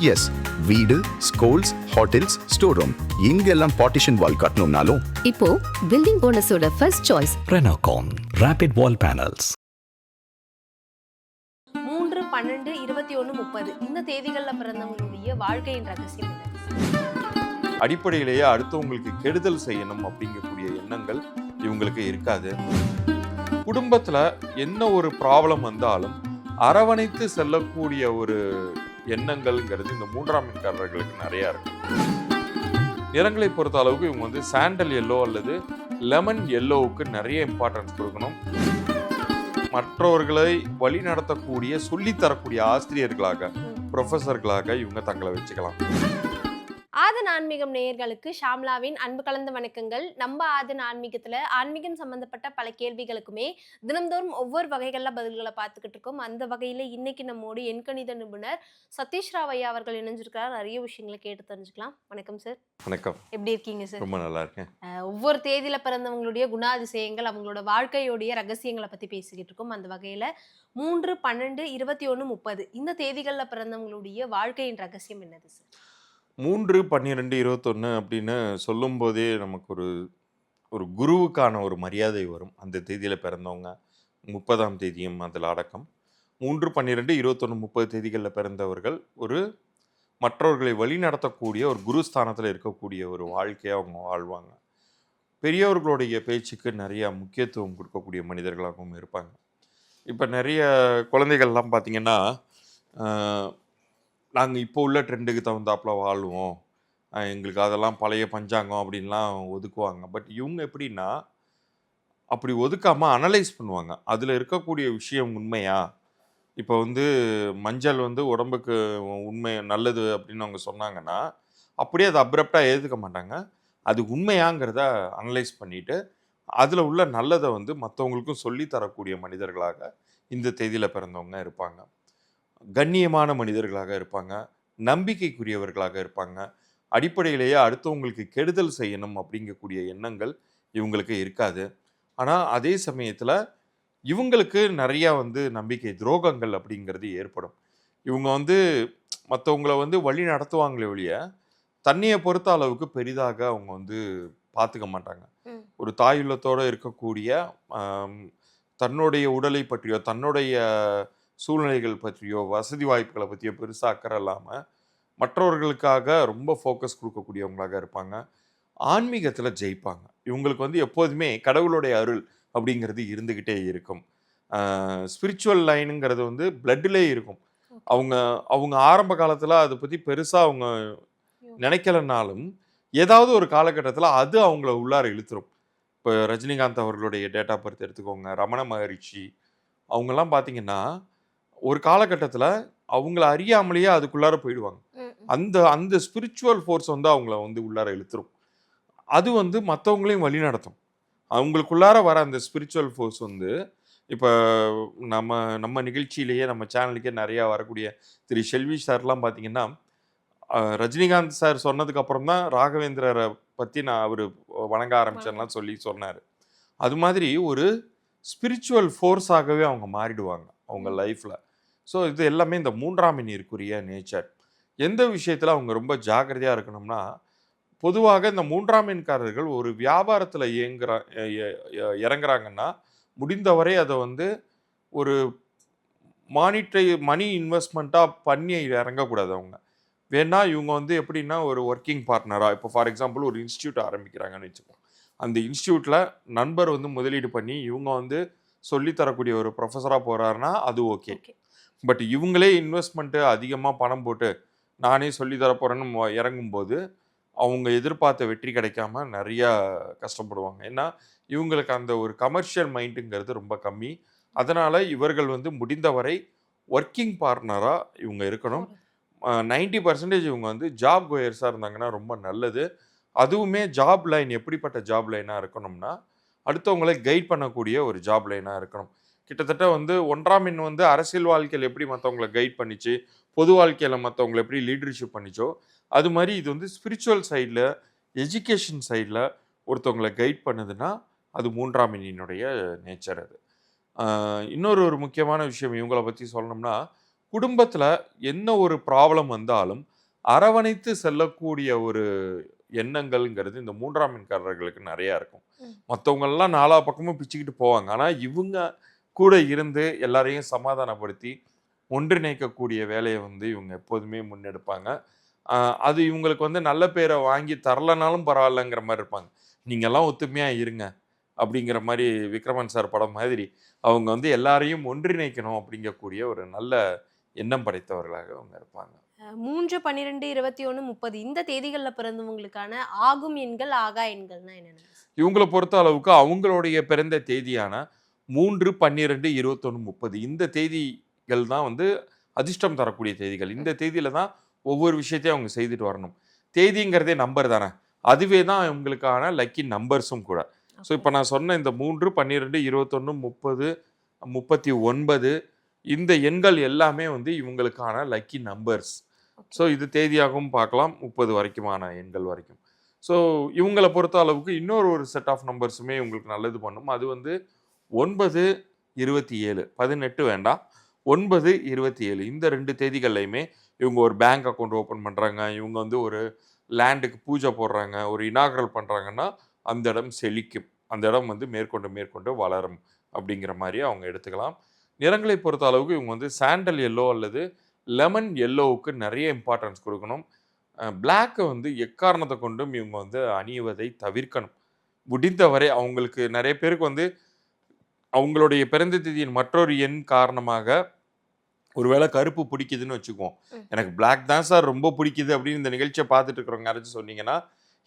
S வீடு schools hotels store room எங்கெல்லாம் partition wall கட்டணும்னாலும். இப்போ building ஓனர்ஸோட first choice Renocon Rapid Wall Panels. மூன்று பன்னெண்டு இருபத்தி ஒன்று முப்பது. இந்த தேதிகளில் பிறந்தவங்களுடைய வாழ்க்கையின் ரகசியம் அடிப்படையிலேயே அடுத்தவங்களுக்கு கெடுதல் செய்யணும் அப்படிங்கக்கூடிய எண்ணங்கள் இவங்களுக்கு இருக்காது. குடும்பத்துல என்ன ஒரு ப்ராப்ளம் வந்தாலும் அரவணைத்து செல்லக்கூடிய ஒரு எண்ணங்கள்ங்கிறது இந்த மூன்றாம் மின்காரர்களுக்கு நிறைய இருக்கு நிறங்களை பொறுத்த அளவுக்கு இவங்க வந்து சாண்டல் எல்லோ அல்லது லெமன் எல்லோவுக்கு நிறைய இம்பார்ட்டன்ஸ் கொடுக்கணும். மற்றவர்களை வழி நடத்தக்கூடிய சொல்லித்தரக்கூடிய ஆசிரியர்களாக ப்ரொஃபஸர்களாக இவங்க தங்களை வச்சுக்கலாம். ஆதன் ஆன்மீகம் நேயர்களுக்கு ஷாம்லாவின் அன்பு கலந்த வணக்கங்கள். நம்ம ஆதன் ஆன்மீகத்துல ஆன்மீகம் சம்பந்தப்பட்ட பல கேள்விகளுக்குமே தினம்தோறும் ஒவ்வொரு வகைகள்ல பதில்களை பார்த்துக்கிட்டு இருக்கோம். அந்த வகையில இன்னைக்கு நம்மோடு எண்கணித நிபுணர் சதீஷ் ராவ் ஐயா அவர்கள் இணைஞ்சிருக்கிறார். நிறைய விஷயங்களை கேட்டு தெரிஞ்சுக்கலாம். வணக்கம் சார். வணக்கம். எப்படி இருக்கீங்க சார்? ரொம்ப நல்லா இருக்கேன். ஒவ்வொரு தேதியில பிறந்தவங்களுடைய குணாதிசயங்கள் அவங்களோட வாழ்க்கையோடைய ரகசியங்களை பத்தி பேசிக்கிட்டு இருக்கோம். அந்த வகையில மூன்று பன்னெண்டு இருபத்தி ஒன்று முப்பது இந்த தேதிகளில் பிறந்தவங்களுடைய வாழ்க்கையின் ரகசியம் என்னது சார்? மூன்று பன்னிரெண்டு இருபத்தொன்று அப்படின்னு சொல்லும்போதே நமக்கு ஒரு ஒரு குருவுக்கான ஒரு மரியாதை வரும். அந்த தேதியில் பிறந்தவங்க முப்பதாம் தேதியும் அதில் அடக்கம். மூன்று பன்னிரெண்டு இருபத்தொன்று முப்பது தேதிகளில் பிறந்தவர்கள் ஒரு மற்றவர்களை வழி நடத்தக்கூடிய ஒரு குருஸ்தானத்தில் இருக்கக்கூடிய ஒரு வாழ்க்கையை அவங்க வாழ்வாங்க. பெரியவர்களுடைய பேச்சுக்கு நிறையா முக்கியத்துவம் கொடுக்கக்கூடிய மனிதர்களாகவும் இருப்பாங்க. இப்போ நிறைய குழந்தைகள்லாம் பார்த்திங்கன்னா நாங்கள் இப்போ உள்ள ட்ரெண்டுக்கு தகுந்தாப்புல வாழ்வோம். எங்களுக்கு அதெல்லாம் பழைய பஞ்சாங்கம் அப்படின்லாம் ஒதுக்குவாங்க. பட் இவங்க எப்படின்னா அப்படி ஒதுக்காமல் அனலைஸ் பண்ணுவாங்க. அதில் இருக்கக்கூடிய விஷயம் உண்மையா? இப்போ வந்து மஞ்சள் வந்து உடம்புக்கு உண்மை நல்லது அப்படின்னு அவங்க சொன்னாங்கன்னா அப்படியே அதை அப்ரப்டாக ஏற்றுக்க மாட்டாங்க. அது உண்மையாங்கிறத அனலைஸ் பண்ணிவிட்டு அதில் உள்ள நல்லதை வந்து மற்றவங்களுக்கும் சொல்லி தரக்கூடிய மனிதர்களாக இந்த தேதியில் பிறந்தவங்க இருப்பாங்க. கண்ணியமான மனிதர்களாக இருப்பாங்க. நம்பிக்கைக்குரியவர்களாக இருப்பாங்க. அடிப்படையிலேயே அடுத்தவங்களுக்கு கெடுதல் செய்யணும் அப்படிங்கக்கூடிய எண்ணங்கள் இவங்களுக்கு இருக்காது. ஆனால் அதே சமயத்தில் இவங்களுக்கு நிறையா வந்து நம்பிக்கை துரோகங்கள் அப்படிங்கிறது ஏற்படும். இவங்க வந்து மற்றவங்கள வந்து வழி நடத்துவாங்களே ஒழிய தண்ணியை பொறுத்த அளவுக்கு பெரிதாக அவங்க வந்து பார்த்துக்க மாட்டாங்க. ஒரு தாயுள்ளத்தோடு இருக்கக்கூடிய தன்னுடைய உடலை பற்றியோ தன்னுடைய சூழ்நிலைகள் பற்றியோ வசதி வாய்ப்புகளை பற்றியோ பெருசாக அக்கறை இல்லாமல் மற்றவர்களுக்காக ரொம்ப ஃபோக்கஸ் கொடுக்கக்கூடியவங்களாக இருப்பாங்க. ஆன்மீகத்தில் ஜெயிப்பாங்க. இவங்களுக்கு வந்து எப்போதுமே கடவுளுடைய அருள் அப்படிங்கிறது இருந்துக்கிட்டே இருக்கும். ஸ்பிரிச்சுவல் லைனுங்கிறது வந்து பிளட்டிலே இருக்கும். அவங்க அவங்க ஆரம்ப காலத்தில் அதை பற்றி பெருசாக அவங்க நினைக்கலனாலும் ஏதாவது ஒரு காலகட்டத்தில் அது அவங்கள உள்ளார இழுத்துரும். இப்போ ரஜினிகாந்த் அவர்களுடைய டேட்டா பர்த் எடுத்துக்கோங்க ரமண மகரிஷி அவங்கெல்லாம் பார்த்தீங்கன்னா ஒரு காலகட்டத்தில் அவங்கள அறியாமலேயே அதுக்குள்ளார போயிடுவாங்க. அந்த அந்த ஸ்பிரிச்சுவல் ஃபோர்ஸ் வந்து அவங்கள வந்து உள்ளார இழுத்துரும். அது வந்து மற்றவங்களையும் வழி நடத்தும். அவங்களுக்குள்ளார வர அந்த ஸ்பிரிச்சுவல் ஃபோர்ஸ் வந்து இப்போ நம்ம நம்ம நிகழ்ச்சியிலேயே நம்ம சேனலுக்கே நிறையா வரக்கூடிய திரு செல்வி சார்லாம் பார்த்தீங்கன்னா ரஜினிகாந்த் சார் சொன்னதுக்கு அப்புறம் தான் ராகவேந்திரரை பற்றி நான் அவர் வணங்க ஆரம்பிச்சேன்லாம் சொல்லி சொன்னார். அது மாதிரி ஒரு ஸ்பிரிச்சுவல் ஃபோர்ஸாகவே அவங்க மாறிடுவாங்க. அவங்க லைஃப்பில் ஸோ இது எல்லாமே இந்த மூன்றாம் எண்ணிற்குரிய நேச்சர். எந்த விஷயத்தில் அவங்க ரொம்ப ஜாக்கிரதையாக இருக்கணும்னா பொதுவாக இந்த மூன்றாம் எண்காரர்கள் ஒரு வியாபாரத்தில் இயங்குற இறங்குறாங்கன்னா முடிந்தவரை அதை வந்து ஒரு மானிட்டை மணி இன்வெஸ்ட்மெண்ட்டாக பண்ணி இறங்கக்கூடாது அவங்க. வேணா இவங்க வந்து எப்படின்னா ஒரு ஒர்க்கிங் பார்ட்னராக இப்போ ஃபார் எக்ஸாம்பிள் ஒரு இன்ஸ்டியூட் ஆரம்பிக்கிறாங்கன்னு வச்சுக்கோங்க அந்த இன்ஸ்டியூட்டில் நண்பர் வந்து முதலீடு பண்ணி இவங்க வந்து சொல்லித் தரக்கூடிய ஒரு ப்ரொஃபஸராக போகிறாருன்னா அது ஓகே பட் இவங்களே இன்வெஸ்ட்மெண்ட்டு அதிகமாக பணம் போட்டு நானே சொல்லி தரப்போகிறேன்னு இறங்கும்போது அவங்க எதிர்பார்த்த வெற்றி கிடைக்காம நிறையா கஷ்டப்படுவாங்க. ஏன்னா இவங்களுக்கு அந்த ஒரு கமர்ஷியல் மைண்டுங்கிறது ரொம்ப கம்மி. அதனால் இவர்கள் வந்து முடிந்தவரை ஒர்க்கிங் பார்ட்னராக இவங்க இருக்கணும். நைன்டி பர்சன்டேஜ் இவங்க வந்து ஜாப் கோயர்ஸாக இருந்தாங்கன்னா ரொம்ப நல்லது. அதுவுமே ஜாப் லைன் எப்படிப்பட்ட ஜாப் லைனாக இருக்கணும்னா அடுத்தவங்களை கைட் பண்ணக்கூடிய ஒரு ஜாப் லைனாக இருக்கணும். கிட்டத்தட்ட வந்து ஒன்றாம் எண் வந்து அரசியல் வாழ்க்கையில் எப்படி மற்றவங்களை கைட் பண்ணிச்சு பொது வாழ்க்கையில் மற்றவங்களை எப்படி லீடர்ஷிப் பண்ணிச்சோ அது மாதிரி இது வந்து ஸ்பிரிச்சுவல் சைடில் எஜுகேஷன் சைடில் ஒருத்தவங்களை கைட் பண்ணுதுன்னா அது மூன்றாம் எண்ணினுடைய நேச்சர் அது. இன்னொரு ஒரு முக்கியமான விஷயம் இவங்கள பற்றி சொல்லணும்னா குடும்பத்தில் என்ன ஒரு ப்ராப்ளம் வந்தாலும் அரவணைத்து செல்லக்கூடிய ஒரு எண்ணங்கள்ங்கிறது இந்த மூன்றாம் எண்காரர்களுக்கு நிறையா இருக்கும். மற்றவங்கெல்லாம் நாலா பக்கமும் பிச்சுக்கிட்டு போவாங்க. ஆனால் இவங்க கூட இருந்து எல்லாரையும் சமாதானப்படுத்தி ஒன்றிணைக்கக்கூடிய வேலையை வந்து இவங்க எப்போதுமே முன்னெடுப்பாங்க. அது இவங்களுக்கு வந்து நல்ல பேரை வாங்கி தரலனாலும் பரவாயில்லங்கிற மாதிரி இருப்பாங்க. நீங்கெல்லாம் ஒத்துமையாக இருங்க அப்படிங்கிற மாதிரி விக்ரமன் சார் படம் மாதிரி அவங்க வந்து எல்லாரையும் ஒன்றிணைக்கணும் அப்படிங்கக்கூடிய ஒரு நல்ல எண்ணம் படைத்தவர்களாக அவங்க இருப்பாங்க. மூன்று பன்னிரெண்டு இருபத்தி ஒன்று முப்பது. இந்த தேதிகளில் பிறந்தவங்களுக்கான ஆகும் எண்கள் ஆகா எண்கள்னா என்னென்ன? இவங்களை பொறுத்த அளவுக்கு அவங்களுடைய பிறந்த தேதியான மூன்று பன்னிரெண்டு இருபத்தொன்று முப்பது. இந்த தேதிகள் தான் வந்து அதிர்ஷ்டம் தரக்கூடிய தேதிகள். இந்த தேதியில தான் ஒவ்வொரு விஷயத்தையும் அவங்க செய்துட்டு வரணும். தேதிங்கிறதே நம்பர் தானே. அதுவே தான் இவங்களுக்கான லக்கி நம்பர்ஸும் கூட. ஸோ இப்போ நான் சொன்ன இந்த மூன்று பன்னிரெண்டு இருபத்தொன்று முப்பது முப்பத்தி ஒன்பது இந்த எண்கள் எல்லாமே வந்து இவங்களுக்கான லக்கி நம்பர்ஸ். ஸோ இது தேதியாகவும் பார்க்கலாம். முப்பது வரைக்குமான எண்கள் வரைக்கும். ஸோ இவங்களை பொறுத்த அளவுக்கு இன்னொரு ஒரு செட் ஆஃப் நம்பர்ஸுமே உங்களுக்கு நல்லது பண்ணும். அது வந்து ஒன்பது இருபத்தி ஏழு. பதினெட்டு வேண்டாம். ஒன்பது இருபத்தி ஏழு. இந்த ரெண்டு தேதிகள்லையுமே இவங்க ஒரு பேங்க் அக்கௌண்ட் ஓப்பன் பண்ணுறாங்க இவங்க வந்து ஒரு லேண்டுக்கு பூஜை போடுறாங்க. ஒரு இனாகரல் பண்ணுறாங்கன்னா அந்த இடம் செழிக்கும். அந்த இடம் வந்து மேற்கொண்டு மேற்கொண்டு வளரும். அப்படிங்கிற மாதிரி அவங்க எடுத்துக்கலாம். நிறங்களை பொறுத்த அளவுக்கு இவங்க வந்து சாண்டல் எல்லோ அல்லது லெமன் எல்லோவுக்கு நிறைய இம்பார்ட்டன்ஸ் கொடுக்கணும். பிளாக்கை வந்து எக்காரணத்தை கொண்டும் இவங்க வந்து அணியுவதை தவிர்க்கணும். முடிந்தவரை அவங்களுக்கு நிறைய பேருக்கு வந்து அவங்களுடைய பிறந்த தேதியின் மற்றொரு எண் காரணமாக ஒருவேளை கருப்பு பிடிக்குதுன்னு வச்சுக்குவோம். எனக்கு Black தான் சார் ரொம்ப பிடிக்குது அப்படின்னு இந்த நிகழ்ச்சியை பார்த்துட்டு இருக்கிறவங்க யாராச்சும் சொன்னீங்கன்னா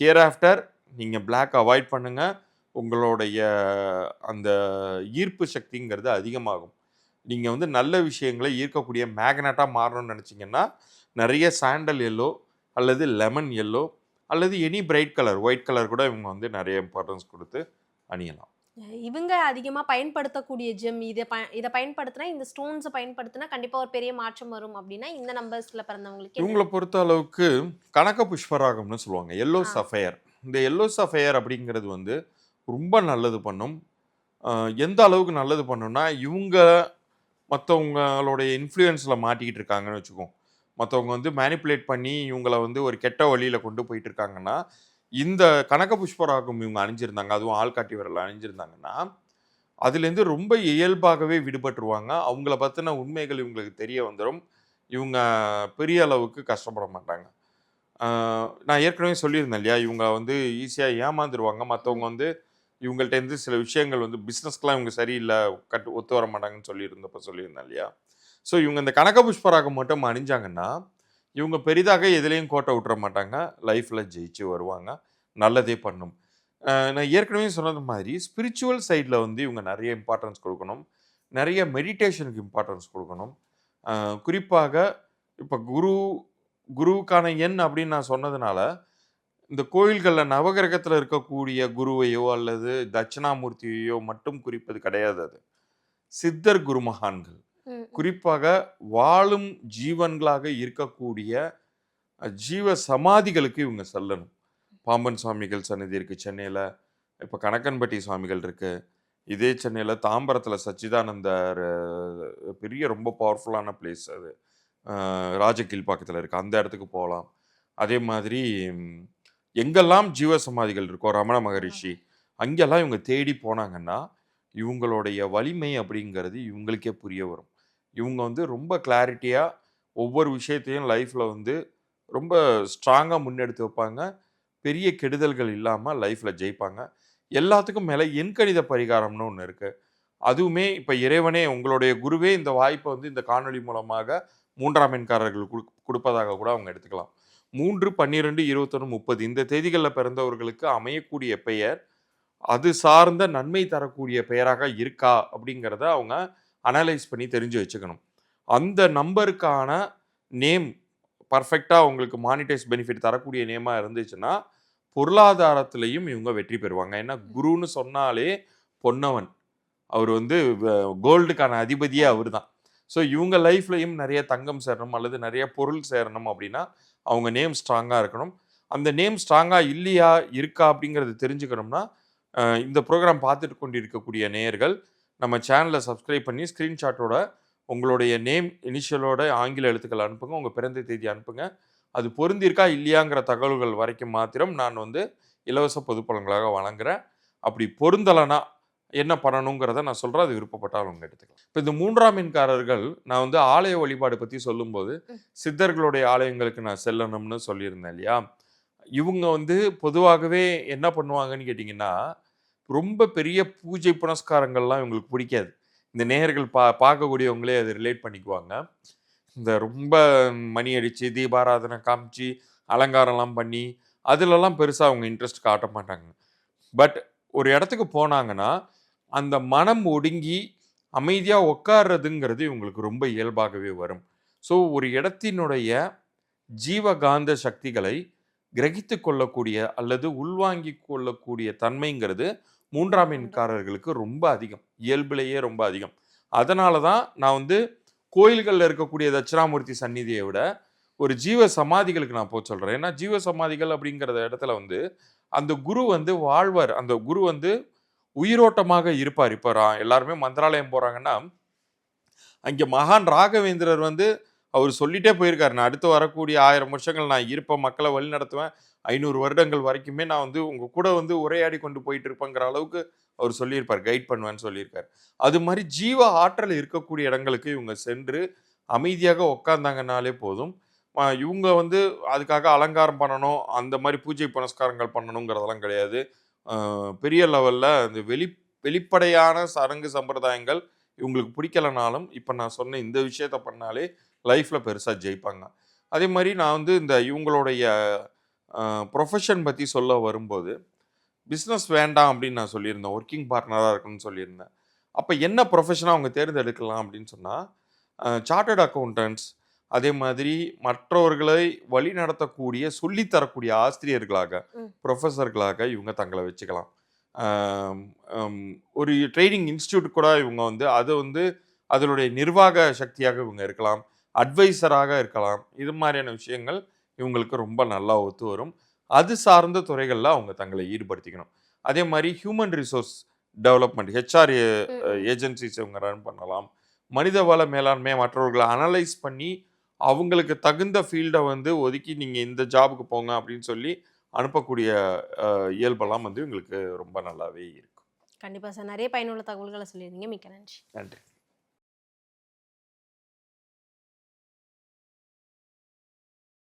ஹியர் ஆஃப்டர் நீங்கள் Black அவாய்ட் பண்ணுங்க. உங்களுடைய அந்த ஈர்ப்பு சக்திங்கிறது அதிகமாகும். நீங்கள் வந்து நல்ல விஷயங்களை ஈர்க்கக்கூடிய மேக்னட்டாக மாறணும்னு நினச்சிங்கன்னா நிறைய சாண்டல் எல்லோ அல்லது லெமன் எல்லோ அல்லது any bright colour white colour கூட இவங்க வந்து நிறைய இம்பார்ட்டன்ஸ் கொடுத்து அணியலாம் இவங்க அதிகமாக பயன்படுத்தக்கூடிய ஜெம் இதை ப இதை பயன்படுத்தினா இந்த ஸ்டோன்ஸை பயன்படுத்தினா கண்டிப்பாக ஒரு பெரிய மாற்றம் வரும் அப்படின்னா இந்த நம்பர்ஸில் பிறந்தவங்களுக்கு? இவங்களை பொறுத்த அளவுக்கு கனக புஷ்பராகம்னு சொல்லுவாங்க எல்லோ. சஃபயர் இந்த எல்லோ சஃபயர் அப்படிங்கிறது வந்து ரொம்ப நல்லது பண்ணும் எந்த அளவுக்கு நல்லது பண்ணும்னா இவங்க மற்றவங்களுடைய இன்ஃப்ளூயன்ஸில் மாட்டிக்கிட்டு இருக்காங்கன்னு வச்சுக்கோம் மற்றவங்க வந்து மேனிப்புலேட் பண்ணி இவங்கள வந்து ஒரு கெட்ட வழியில் கொண்டு போயிட்டு இருக்காங்கன்னா இந்த கனக புஷ்பராகம் இவங்க அணிஞ்சிருந்தாங்க அதுவும் ஆள்காட்டி விரல் அணிஞ்சிருந்தாங்கன்னா அதுலேருந்து ரொம்ப இயல்பாகவே விடுபட்டுருவாங்க. அவங்கள பற்றின உண்மைகள் இவங்களுக்கு தெரிய வந்துடும் இவங்க பெரிய அளவுக்கு கஷ்டப்பட மாட்டாங்க. நான் ஏற்கனவே சொல்லியிருந்தேன் இல்லையா? இவங்க வந்து ஈஸியாக ஏமாந்துருவாங்க. மற்றவங்க வந்து இவங்கள்ட்ட இருந்து சில விஷயங்கள் வந்து பிஸ்னஸ்க்கெலாம் இவங்க சரியில்லை கட்டு ஒத்து வர மாட்டாங்கன்னு சொல்லியிருந்தப்போ சொல்லியிருந்தேன் இல்லையா? ஸோ இவங்க இந்த கனக புஷ்பராகம் மட்டும் அணிஞ்சாங்கன்னா இவங்க பெரிதாக எதுலேயும் கோட்டை விட்டுற மாட்டாங்க லைஃப்பில் ஜெயிச்சு வருவாங்க நல்லதே பண்ணும். நான் ஏற்கனவே சொன்னது மாதிரி ஸ்பிரிச்சுவல் சைடில் வந்து இவங்க நிறைய இம்பார்ட்டன்ஸ் கொடுக்கணும் நிறைய மெடிடேஷனுக்கு இம்பார்ட்டன்ஸ் கொடுக்கணும். குறிப்பாக இப்போ குரு குருவுக்கான எண் அப்படின்னு நான் சொன்னதுனால இந்த கோயில்களில் நவகிரகத்தில் இருக்கக்கூடிய குருவையோ அல்லது தட்சிணாமூர்த்தியையோ மட்டும் குறிப்பது கிடையாது அது. சித்தர் குருமகான்கள். குறிப்பாக வாழும் ஜீவன்களாக இருக்கக்கூடிய ஜீவ சமாதிகளுக்கு இவங்க செல்லணும். பாம்பன் சுவாமிகள் சன்னதி இருக்கு சென்னையில் இப்போ கணக்கன்பட்டி சுவாமிகள் இருக்கு. இதே சென்னையில் தாம்பரத்தில் சச்சிதானந்தர் பெரிய ரொம்ப பவர்ஃபுல்லான பிளேஸ் அது. ராஜகீழ் பக்கத்தில் இருக்கு. அந்த இடத்துக்கு போகலாம். அதே மாதிரி எங்கெல்லாம் ஜீவ சமாதிகள் இருக்கோ ரமண மகரிஷி அங்கெல்லாம் இவங்க தேடி போனாங்கன்னா இவங்களுடைய வலிமை அப்படிங்கிறது இவங்களுக்கே புரிய வரும். இவங்க வந்து ரொம்ப கிளாரிட்டியாக ஒவ்வொரு விஷயத்தையும் லைஃப்பில் வந்து ரொம்ப ஸ்ட்ராங்காக முன்னெடுத்து வைப்பாங்க. பெரிய கெடுதல்கள் இல்லாமல் லைஃப்பில் ஜெயிப்பாங்க. எல்லாத்துக்கும் மேலே எண்கணித பரிகாரம்னு ஒன்று இருக்குது அதுவுமே இப்போ இறைவனே உங்களுடைய குருவே இந்த வாய்ப்பை வந்து இந்த காணொளி மூலமாக மூன்றாம் எண்காரர்கள் கொடு கொடுப்பதாக கூட அவங்க எடுத்துக்கலாம். மூன்று பன்னிரெண்டு இருபத்தொன்று முப்பது இந்த தேதிகளில் பிறந்தவர்களுக்கு அமையக்கூடிய பெயர் அது சார்ந்த நன்மை தரக்கூடிய பெயராக இருக்கா அப்படிங்கிறத அவங்க அனலைஸ் பண்ணி தெரிஞ்சு வச்சுக்கணும். அந்த நம்பருக்கான நேம் பர்ஃபெக்டாக உங்களுக்கு மானிட்டைஸ் பெனிஃபிட் தரக்கூடிய நேமாக இருந்துச்சுன்னா பொருளாதாரத்திலையும் இவங்க வெற்றி பெறுவாங்க. ஏன்னா குருன்னு சொன்னாலே பொன்னவன். அவர் வந்து கோல்டுக்கான அதிபதியே அவர் தான் ஸோ இவங்க லைஃப்லையும் நிறைய தங்கம் சேரணும் அல்லது நிறைய பொருள் சேரணும் அப்படின்னா அவங்க நேம் ஸ்ட்ராங்காக இருக்கணும். அந்த நேம் ஸ்ட்ராங்காக இல்லையா இருக்கா அப்படிங்கிறது தெரிஞ்சுக்கணும்னா இந்த ப்ரோக்ராம் பார்த்துட்டு கொண்டு இருக்கக்கூடிய நேயர்கள் நம்ம சேனலை சப்ஸ்கிரைப் பண்ணி ஸ்க்ரீன்ஷாட்டோட உங்களுடைய நேம் இனிஷியலோட ஆங்கில எழுத்துக்கள் அனுப்புங்க உங்கள் பிறந்த தேதி அனுப்புங்க. அது பொருந்திருக்கா இல்லையாங்கிற தகவல்கள் வரைக்கும் மாத்திரம் நான் வந்து இலவச பொதுப்பலன்களாக வழங்குறேன். அப்படி பொருந்தலைனா என்ன பண்ணணுங்கிறத நான் சொல்கிறேன் அது விருப்பப்பட்டால் அவங்க எடுத்துக்கலாம். இப்போ இந்த மூன்றாம் மீன்காரர்கள் நான் வந்து ஆலய வழிபாடு பற்றி சொல்லும்போது சித்தர்களுடைய ஆலயங்களுக்கு நான் செல்லணும்னு சொல்லியிருந்தேன் இல்லையா? இவங்க வந்து பொதுவாகவே என்ன பண்ணுவாங்கன்னு கேட்டிங்கன்னா ரொம்ப பெரிய பூஜை புனஸ்காரங்கள்லாம் இவங்களுக்கு பிடிக்காது. இந்த நேயர்கள் பா பார்க்கக்கூடியவங்களே அதை ரிலேட் பண்ணிக்குவாங்க. இந்த ரொம்ப மணி அடித்து தீபாராதனை காமிச்சு அலங்காரம்லாம் பண்ணி அதிலெல்லாம் பெருசாக அவங்க இன்ட்ரெஸ்ட் காட்ட மாட்டாங்க. பட் ஒரு இடத்துக்கு போனாங்கன்னா அந்த மனம் ஒடுங்கி அமைதியாக உட்கார்றதுங்கிறது இவங்களுக்கு ரொம்ப இயல்பாகவே வரும். ஸோ ஒரு இடத்தினுடைய ஜீவகாந்த சக்திகளை கிரகித்து கொள்ளக்கூடிய அல்லது உள்வாங்கிக் கொள்ளக்கூடிய தன்மைங்கிறது மூன்றாம் எண்காரர்களுக்கு ரொம்ப அதிகம். இயல்பிலேயே ரொம்ப அதிகம். அதனால தான் நான் வந்து கோயில்களில் இருக்கக்கூடிய தட்சிணாமூர்த்தி சந்நிதியை விட ஒரு ஜீவ சமாதிகளுக்கு நான் போக சொல்கிறேன் ஏன்னா ஜீவ சமாதிகள் அப்படிங்கிற இடத்துல வந்து அந்த குரு வந்து வாழ்வார். அந்த குரு வந்து உயிரோட்டமாக இருப்பார். இப்போ எல்லாருமே மந்திராலயம் போகிறாங்கன்னா அங்கே மகான் ராகவேந்திரர் வந்து அவர் சொல்லிட்டே போயிருக்காரு. நான் அடுத்து வரக்கூடிய ஆயிரம் வருஷங்கள் நான் இருப்பேன் மக்களை வழி நடத்துவேன். ஐநூறு வருடங்கள் வரைக்குமே நான் வந்து உங்கள் கூட வந்து உரையாடி கொண்டு போயிட்டு இருப்பேங்கிற அளவுக்கு அவர் சொல்லியிருப்பார் கைட் பண்ணுவேன்னு சொல்லியிருக்காரு. அது மாதிரி ஜீவ ஆற்றல் இருக்கக்கூடிய இடங்களுக்கு இவங்க சென்று அமைதியாக உட்காந்தாங்கனாலே போதும். இவங்க வந்து அதுக்காக அலங்காரம் பண்ணணும் அந்த மாதிரி பூஜை புனஸ்காரங்கள் பண்ணணுங்கிறதெல்லாம் கிடையாது. பெரிய லெவலில் அந்த வெளி வெளிப்படையான சடங்கு சம்பிரதாயங்கள் இவங்களுக்கு பிடிக்கலனாலும் இப்போ நான் சொன்ன இந்த விஷயத்த பண்ணாலே லைஃப்பில் பெருசாக ஜெயிப்பாங்க. அதே மாதிரி நான் வந்து இந்த இவங்களுடைய ப்ரொஃபஷன் பற்றி சொல்ல வரும்போது பிஸ்னஸ் வேண்டாம் அப்படின்னு நான் சொல்லியிருந்தேன். ஒர்க்கிங் பார்ட்னராக இருக்கணும்னு சொல்லியிருந்தேன். அப்போ என்ன ப்ரொஃபஷனாக அவங்க தேர்ந்தெடுக்கலாம் அப்படின்னு சொன்னால் சார்ட்டர்ட் அக்கௌண்டன்ட்ஸ் அதே மாதிரி மற்றவர்களை வழி நடத்தக்கூடிய சொல்லித்தரக்கூடிய ஆசிரியர்களாக. ப்ரொஃபஸர்களாக இவங்க தங்களை வச்சுக்கலாம். ஒரு ட்ரைனிங் இன்ஸ்டியூட் கூட இவங்க வந்து அது வந்து அதனுடைய நிர்வாக சக்தியாக இவங்க இருக்கலாம் அட்வைசராக இருக்கலாம். இது மாதிரியான விஷயங்கள் இவங்களுக்கு ரொம்ப நல்லா ஒத்து வரும். அது சார்ந்த துறைகளில் அவங்க தங்களை ஈடுபடுத்திக்கணும். அதே மாதிரி human resource development HR agencies இவங்க ரன் பண்ணலாம். மனிதவள மேலாண்மை மற்றவர்களை அனலைஸ் பண்ணி அவங்களுக்கு தகுந்த ஃபீல்டை வந்து ஒதுக்கி நீங்கள் இந்த ஜாபுக்கு போங்க அப்படின்னு சொல்லி அனுப்பக்கூடிய இயல்பெல்லாம் வந்து இவங்களுக்கு ரொம்ப நல்லாவே இருக்கும். கண்டிப்பா சார். நிறைய பயனுள்ள தகவல்களை சொல்லியிருந்தீங்க. மிக்க நன்றி. நன்றி.